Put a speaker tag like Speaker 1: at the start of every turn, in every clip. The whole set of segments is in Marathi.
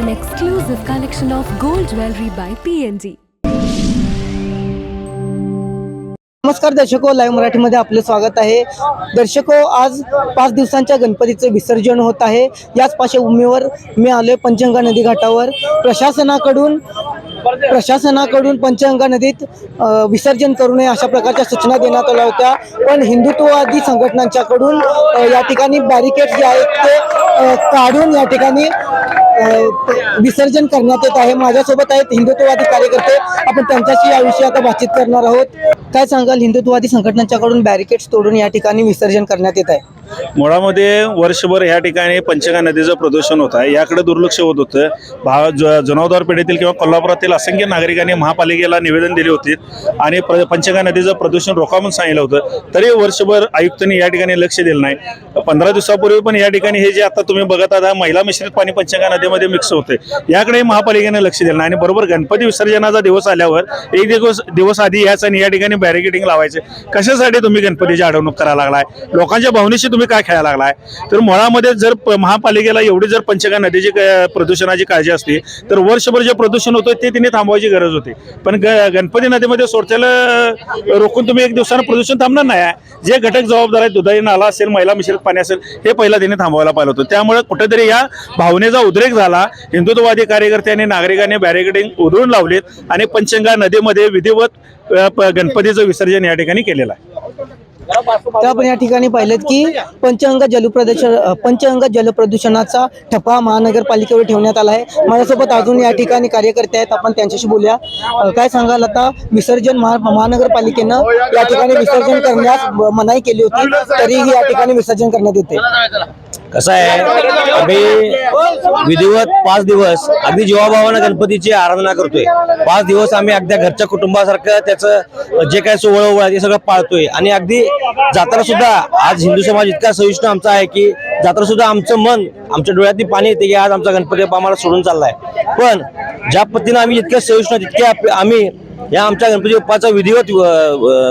Speaker 1: an exclusive collection of gold jewelry by PNG.
Speaker 2: नमस्कार दर्शको. लाईव्ह मराठीमध्ये आपलं स्वागत आहे. दर्शको आज पाच दिवसांच्या गणपतीचं विसर्जन होत आहे. याच पार्श्वभूमीवर मी आलोय पंचगंगा नदी घाटावर. प्रशासनाकडून प्रशासनाकडून पंचगंगा नदीत विसर्जन करू नये अशा प्रकारच्या सूचना देण्यात आल्या होत्या. पण हिंदुत्ववादी संघटनांच्याकडून या ठिकाणी बॅरिकेड जे आहेत ते काढून या ठिकाणी विसर्जन करण्यात येत आहे. माझ्यासोबत आहेत हिंदुत्ववादी कार्यकर्ते. आपण त्यांच्याशी याविषयी आता बातचीत करणार आहोत. काय सांगाल? हिंदुत्ववादी संघटनांच्याकडून बॅरिकेड्स तोडून या ठिकाणी विसर्जन करण्यात येत आहे.
Speaker 3: मुळामध्ये वर्षभर ह्या ठिकाणी पंचगा नदीचं प्रदूषण होत आहे. याकडे दुर्लक्ष होत होतं. भा ज- जनावदार पेढीतील किंवा कोल्हापुरातील असंख्य नागरिकांनी महापालिकेला निवेदन दिले होते आणि प्र पंचगा नदीचं प्रदूषण रोखा सांगितलं होतं. तरी वर्षभर आयुक्तांनी या ठिकाणी लक्ष दिलं नाही. पंधरा दिवसापूर्वी पण या ठिकाणी हे जे आता तुम्ही बघत आहात महिला मिश्रित पाणी पंचगा नदीमध्ये मिक्स होते याकडे महापालिकेने लक्ष दिलं नाही आणि बरोबर गणपती विसर्जनाचा दिवस आल्यावर एक दिवस दिवस आधी याच आणि या ठिकाणी बॅरिकेडिंग लावायचे. कशासाठी तुम्ही गणपतीची अडवणूक करायला लागलाय? लोकांच्या भावनेशी तुम्ही काय खेळायला लागलाय? तर मुळामध्ये जर महापालिकेला एवढी जर पंचगा नदीची प्रदूषणाची काळजी असते तर वर्षभर जे प्रदूषण होतं ते तिने थांबवायची गरज होती. पण गणपती नदीमध्ये सोडत्याला रोखून तुम्ही एक दिवसानं प्रदूषण थांबणार नाही आहे. जे घटक जबाबदार आहेत दुधाई नाला असेल महिला मिश्रित पाणी असेल हे पहिला तिने थांबवायला पाहिलं होतं. त्यामुळे कुठेतरी या भावनेचा उद्रेक झाला. हिंदुत्ववादी कार्यकर्त्यांनी नागरिकांनी बॅरिकेडिंग उधळून लावलीत आणि पंचगंगा नदीमध्ये विधिवत गणपतीचं विसर्जन या ठिकाणी केलेलं आहे.
Speaker 2: तर आपण या ठिकाणी पाहिलं की पंचगंगा जलप्रदूषण अ, पंचगंगा जलप्रदूषणाचा ठपा महानगरपालिकेवर ठेवण्यात आला आहे. माझ्यासोबत अजून या ठिकाणी कार्यकर्ते आहेत. आपण त्यांच्याशी बोलूया. काय सांगाल आता? विसर्जन महानगरपालिकेनं या ठिकाणी विसर्जन करण्यास मनाई केली होती तरीही या ठिकाणी विसर्जन करण्यात येते.
Speaker 4: कसं आहे? आम्ही विधिवत पाच दिवस अगदी जीवाभावानं गणपतीची आराधना करतोय. पाच दिवस आम्ही अगदी घरच्या कुटुंबासारखं त्याचं जे काय सोहळ ओवळ आहे ते सगळं पाळतोय. आणि अगदी जाताना सुद्धा आज हिंदू समाज इतका सहिष्णू आमचा आहे की जाताना सुद्धा आमचं मन आमच्या डोळ्यातली पाणी येते की आज आमचा गणपती बाप्पा आम्हाला सोडून चाललाय. पण ज्या पद्धतीनं आम्ही इतक्या सहिष्णू तितक्या तितके आम्ही या आमच्या गणपती बाप्पाचं विधिवत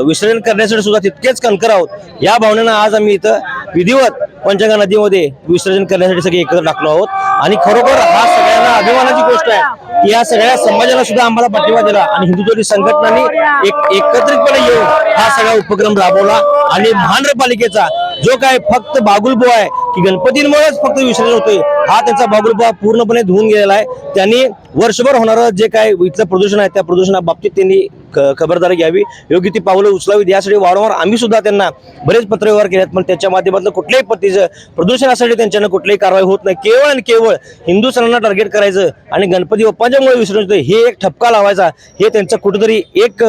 Speaker 4: विसर्जन करण्यासाठी सुद्धा तितकेच कणकर आहोत. या भावनेनं आज आम्ही इथं विधिवत पंचगंगा नदीमध्ये विसर्जन करण्यासाठी सगळे एकत्र टाकलो आहोत. आणि खरोखर हा सगळ्यांना अभिमानाची गोष्ट आहे की या सगळ्या समाजाला सुद्धा आम्हाला पाठिंबा दिला आणि हिंदुत्ववादी संघटनांनी एक एकत्रितपणे येऊन हा सगळा उपक्रम राबवला आणि महानगरपालिकेचा जो काय फक्त बागुलबो आहे की गणपतींमुळेच फक्त विसर्जन होतोय हा त्यांचा बागुलबो पूर्णपणे धुवून गेलेला आहे. त्यांनी वर्षभर होणारं जे काय इथलं प्रदूषण आहे त्या प्रदूषणाबाबतीत त्यांनी ख- खबरदारी घ्यावी. योग्य ती पावलं उचलावीत. यासाठी वारंवार आम्ही सुद्धा त्यांना बरेच पत्रव्यवहार केलेत पण त्याच्या माध्यमातून कुठल्याही पद्धतीचं प्रदूषणासाठी त्यांच्यानं कुठलीही कारवाई होत नाही. केवळ आणि केवळ हिंदू सणांना टार्गेट करायचं आणि गणपती बाप्पांच्यामुळे विसरून हे एक ठपका लावायचा. हे त्यांचं कुठेतरी एक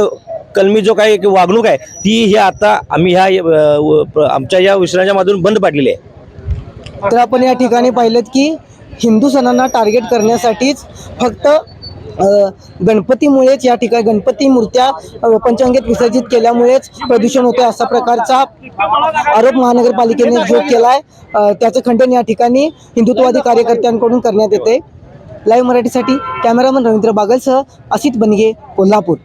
Speaker 4: कलमी जो काही वागणूक आहे ती हे आता आम्ही ह्या व- आमच्या या विसरणाच्या मधून बंद पाडलेली आहे.
Speaker 2: तर आपण या ठिकाणी पाहिलं की हिंदू सणांना टार्गेट करण्यासाठीच फक्त गणपतीमुळेच या ठिकाणी गणपती मूर्त्या पंचांगेत विसर्जित केल्यामुळेच प्रदूषण होते असा प्रकारचा आरोप महानगरपालिकेने जो केलाय. आहे त्याचं खंडन या ठिकाणी हिंदुत्ववादी कार्यकर्त्यांकडून करण्यात येते. लाईव्ह मराठीसाठी कॅमेरामन रवींद्र बागलसह असित बनगे कोल्हापूर.